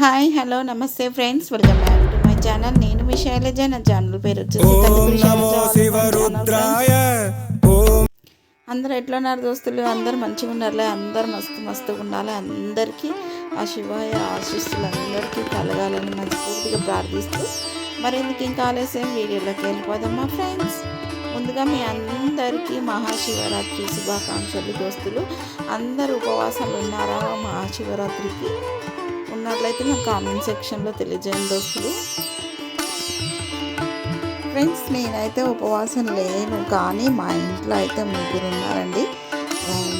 Hi hello namaste friends. Welcome back to my channel. నేను మీ శైలజ. నా ఛానల్ పేరు వచ్చేసి. అందరు ఎట్లా ఉన్నారు దోస్తులు? అందరు మంచిగా ఉన్నారులే. అందరు మస్తు మస్తుగా ఉండాలి. అందరికీ ఆ శివయ్య ఆశిస్తులు అందరికీ కలగాలని మనస్ఫూర్తిగా ప్రార్థిస్తూ మరి ఎందుకు ఇంకా ఆలస్యం? వీడియోలోకి వెళ్ళిపోదామా ఫ్రెండ్స్. ముందుగా మీ అందరికీ మహాశివరాత్రి శుభాకాంక్షలు దోస్తులు. అందరు ఉపవాసాలు ఉన్నారా? మహాశివరాత్రికి ఉన్నట్లయితే నాకు కామెంట్ సెక్షన్లో తెలియజేయండి దోస్తులు ఫ్రెండ్స్ నేనైతే ఉపవాసం లేను కానీ మా ఇంట్లో అయితే ముగ్గురు ఉన్నారండి.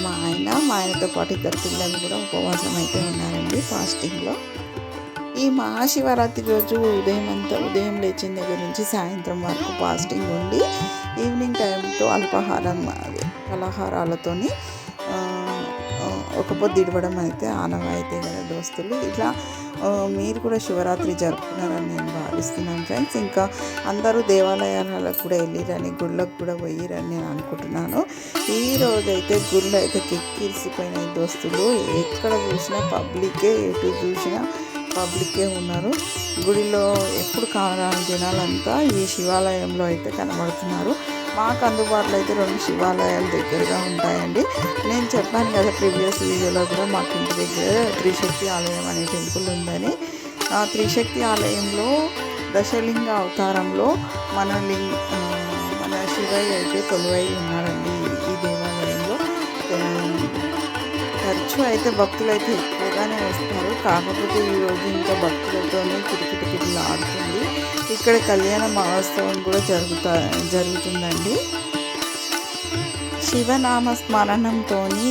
మా ఆయన మా ఆయనతో పాటు ఇద్దరు పిల్లలు కూడా ఉపవాసం అయితే ఉన్నారండి ఫాస్టింగ్లో. ఈ మహాశివరాత్రి రోజు ఉదయం అంతా ఉదయం లేచిన దగ్గర నుంచి సాయంత్రం వరకు ఫాస్టింగ్ ఉండి ఈవినింగ్ టైంతో అల్పాహారం అది ఒక పొద్దు ఇడవడం అయితే ఆనవాయితీ కదా దోస్తులు. ఇట్లా మీరు కూడా శివరాత్రి జరుపుకున్నారని నేను భావిస్తున్నాను ఫ్రెండ్స్. ఇంకా అందరూ దేవాలయాలకు కూడా వెళ్ళిరని గుళ్ళకు కూడా పోయిరని నేను అనుకుంటున్నాను. ఈ రోజు అయితే గుళ్ళు అయితే కిక్కిరిసిపోయినాయి దోస్తులు. ఎక్కడ చూసినా పబ్లికే ఎటు చూసినా పబ్లికే ఉన్నారు. గుడిలో ఎప్పుడు కావాలని జనాలంతా ఈ శివాలయంలో అయితే కనబడుతున్నారు. మాకు అందుబాటులో అయితే రెండు శివాలయాలు దగ్గరగా ఉంటాయి. నేను చెప్పాను కదా ప్రీవియస్ వీడియోలో కూడా మాకు ఇంటి దగ్గర త్రిశక్తి ఆలయం అనే టెంపుల్ ఉందని. ఆ త్రిశక్తి ఆలయంలో దశలింగ అవతారంలో మన లింగ మన శివయ్య అయితే కొలువై ఉన్నాడండి ఈ దేవాలయంలో. ఆ, తరచూ అయితే భక్తులు అయితే ఎక్కువగానే వస్తారు. కాకపోతే ఈరోజు ఇంకా భక్తులతోనే కిటికిటికిటిలు ఆడుతుంది. ఇక్కడ కళ్యాణ మహోత్సవం కూడా జరుగుతా జరుగుతుందండి. శివనామస్మరణంతో ఈ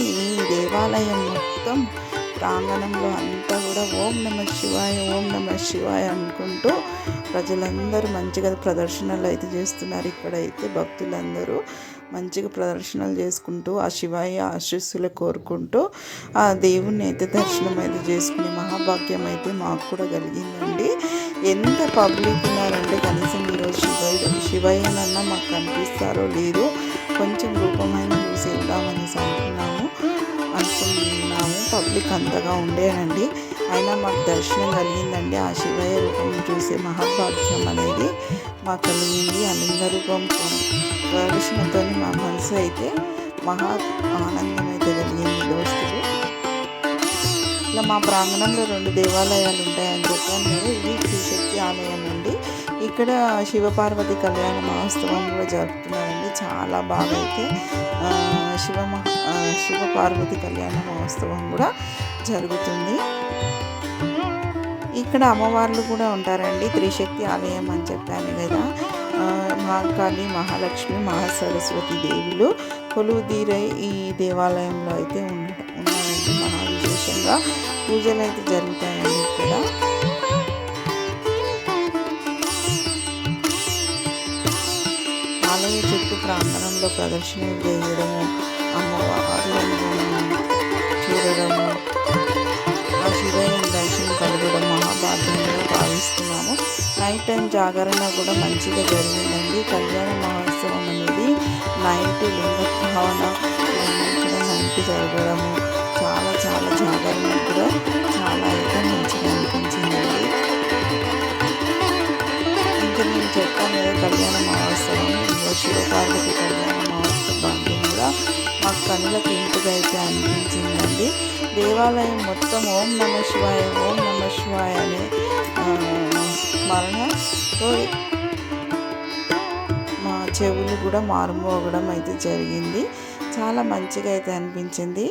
దేవాలయం మొత్తం ప్రాంగణంలో అంతా కూడా ఓం నమ శివాయ ఓం నమ శివాయ అనుకుంటూ ప్రజలందరూ మంచిగా ప్రదర్శనలు అయితే చేస్తున్నారు. ఇక్కడైతే భక్తులందరూ మంచిగా ప్రదర్శనలు చేసుకుంటూ ఆ శివాయ ఆశీస్సులు కోరుకుంటూ ఆ దేవుణ్ణి అయితే దర్శనం అయితే చేసుకునే మహాభాగ్యం అయితే మాకు కూడా కలిగిందండి. ఎంత పబ్లిక్ ఉన్నారంటే కనీసం ఈరోజు శివయ్య శివయ్యనన్నా మాకు కనిపిస్తారో లేదో కొంచెం రూపమైన చూసి వెళ్దామనేసి అనుకున్నాము అనుకున్నాము పబ్లిక్ అంతగా ఉండేనండి. అయినా మాకు దర్శనం కలిగిందండి. ఆ శివయ్య రూపం చూసే మహాభాగ్యం అనేది మాకు కలిగింది. ఆ రూపం ప్రదర్శనతో మా మనసు అయితే మహా ఆనందం అయితే కలిగింది దోస్తులు. ఇలా మా ప్రాంగణంలో రెండు దేవాలయాలు ఉంటాయని చెప్పాను ఇది శ్రీశక్తి ఆలయం అండి. ఇక్కడ శివపార్వతి కళ్యాణ మహోత్సవం కూడా జరుపుతున్నారండి చాలా బాగా అయితే శివ శివ మహ- శివపార్వతి కళ్యాణ మహోత్సవం కూడా జరుగుతుంది. ఇక్కడ అమ్మవార్లు కూడా ఉంటారండి త్రిశక్తి ఆలయం అని చెప్పాను కదా. మహాకాళి మహాలక్ష్మి మహాసరస్వతి దేవులు కొలువుదీరై ఈ దేవాలయంలో అయితే ఉండ ఉన్నాయండి. మహా విశేషంగా పూజలు అయితే జరుగుతాయండి ఇక్కడ. ప్రాంగణంలో ప్రదర్శనలు చేయడము అమ్మవార్లను చూడడము ఆ శివయ్య దర్శనం కలగడం మహాభాగ్యంగా భావిస్తున్నాము. నైట్ టైం జాగరణ కూడా మంచిగా జరిగిందండి. కళ్యాణ మహోత్సవం అనేది నైట్ లింగ భావన కూడా నైట్ జరగడము చాలా చాలా జాగరణ కూడా చాలా అయితే మంచిగా అనిపించిందండి. ఇంకా నేను చెప్పాను కదా కళ్యాణ మహోత్సవం శివపార్వతి కళ్యాణ మహోత్సవ భాగ్యం కూడా మాకు కనులకు ఇంటిగా అయితే అనిపించిందండి. దేవాలయం మొత్తం ఓం నమ శివాయ ఓం నమ శివాయ అనే మరణతో మా చెవులు కూడా మారుమోగడం అయితే జరిగింది. చాలా మంచిగా అయితే అనిపించింది.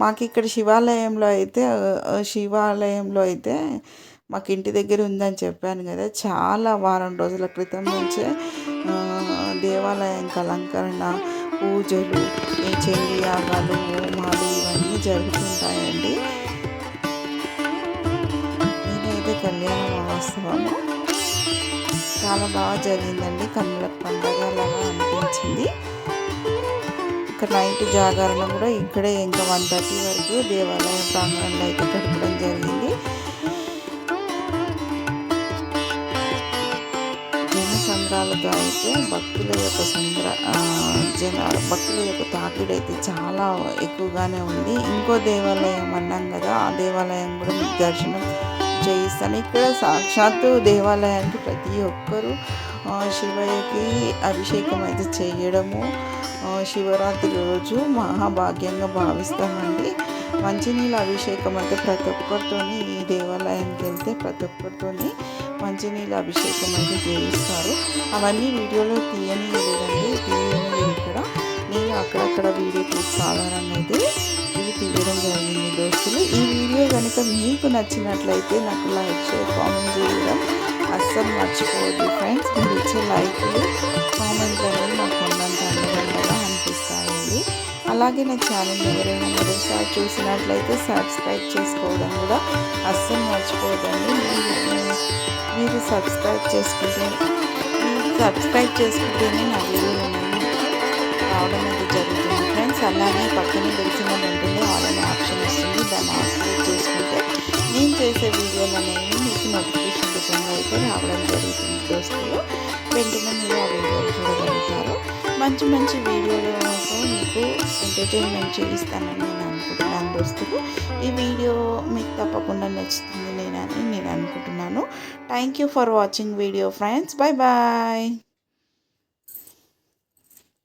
మాకు ఇక్కడ శివాలయంలో అయితే శివాలయంలో అయితే మాకు ఇంటి దగ్గర ఉందని చెప్పాను కదా చాలా వారం రోజుల క్రితం నుంచే ఆ, దేవాలయం అలంకరణ పూజలు ఈ చెల్లి యాగాలు హోమాలు ఇవన్నీ జరుగుతుంటాయండి. ఇదైతే కళ్యాణ మహోత్సవం చాలా బాగా జరిగిందండి. కన్నులకు పండగలాగా అనిపించింది. ఇక్కడ నైట్ జాగరణ కూడా ఇక్కడే ఇంకా వన్ థర్టీ వరకు దేవాలయం ప్రాంగణంలో అయితే గడపడం జరిగింది. జన అయితే భక్తుల యొక్క సంద్ర జన భక్తుల యొక్క తాకిడి అయితే చాలా ఎక్కువగానే ఉంది. ఇంకో దేవాలయం అన్నాం కదా ఆ దేవాలయం కూడా మీకు దర్శనం చేయిస్తాను. ఇక్కడ సాక్షాత్తు దేవాలయానికి ప్రతి ఒక్కరూ శివయ్యకి అభిషేకం అయితే చేయడము శివరాత్రి రోజు మహాభాగ్యంగా భావిస్తామండి. మంచినీళ్ళ అభిషేకం అయితే ప్రతి ఒక్కరితోని ఈ దేవాలయానికి వెళ్తే ప్రతి ఒక్కరితోని మంచినీళ్ళ అభిషేకం అయితే చేయిస్తారు. అవన్నీ వీడియోలో తీయని లేదండి. తీయని ఇక్కడ నేను అక్కడక్కడ వీడియో క్లిప్స్ సాధారణంగా అయితే ఇవి తీయడం జరిగింది దోస్తులు. ఈ వీడియో కనుక మీకు నచ్చినట్లయితే నాకు లైక్ షేర్ కామెంట్ చేయడం అస్సలు మర్చిపోవద్దు ఫ్రెండ్స్. మీరు ఇచ్చే లైక్లు కామెంట్లు అనేది నాకు అలాగే నా ఛానల్ ఎవరైనా మరోసారి చూసినట్లయితే సబ్స్క్రైబ్ చేసుకోవడం కూడా అస్సలు మర్చిపోదండి మీరు సబ్స్క్రైబ్ చేసుకుంటే సబ్స్క్రైబ్ చేసుకుంటేనే నా వీడియోలు రావడం అనేది జరుగుతుంది. ఫ్రెండ్స్ అలాగే పక్కనే తెలిసిన ఉంటుంది ఆల్రెడీ ఆప్షన్ వస్తుంది. దాన్ని యాక్టివేట్ చేసుకుంటే నేను చేసే వీడియోలు అనేవి మీకు నోటిఫికేషన్ రూపంలో అయితే రావడం జరుగుతుంది. దోస్తులు వెంటనే మీరు ఆ వీడియోలు చూడగలుగుతారు. మంచి మంచి వీడియోలు ఎంటర్టైన్మెంట్ చేయిస్తానని నేను అనుకుంటున్నాను దోస్తులు. ఈ వీడియో మీకు తప్పకుండా నచ్చుతుంది నేనని నేను అనుకుంటున్నాను. Thank you for watching video friends bye bye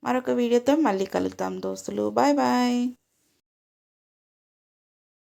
మరొక వీడియోతో మళ్ళీ కలుద్దాం దోస్తులు. Bye bye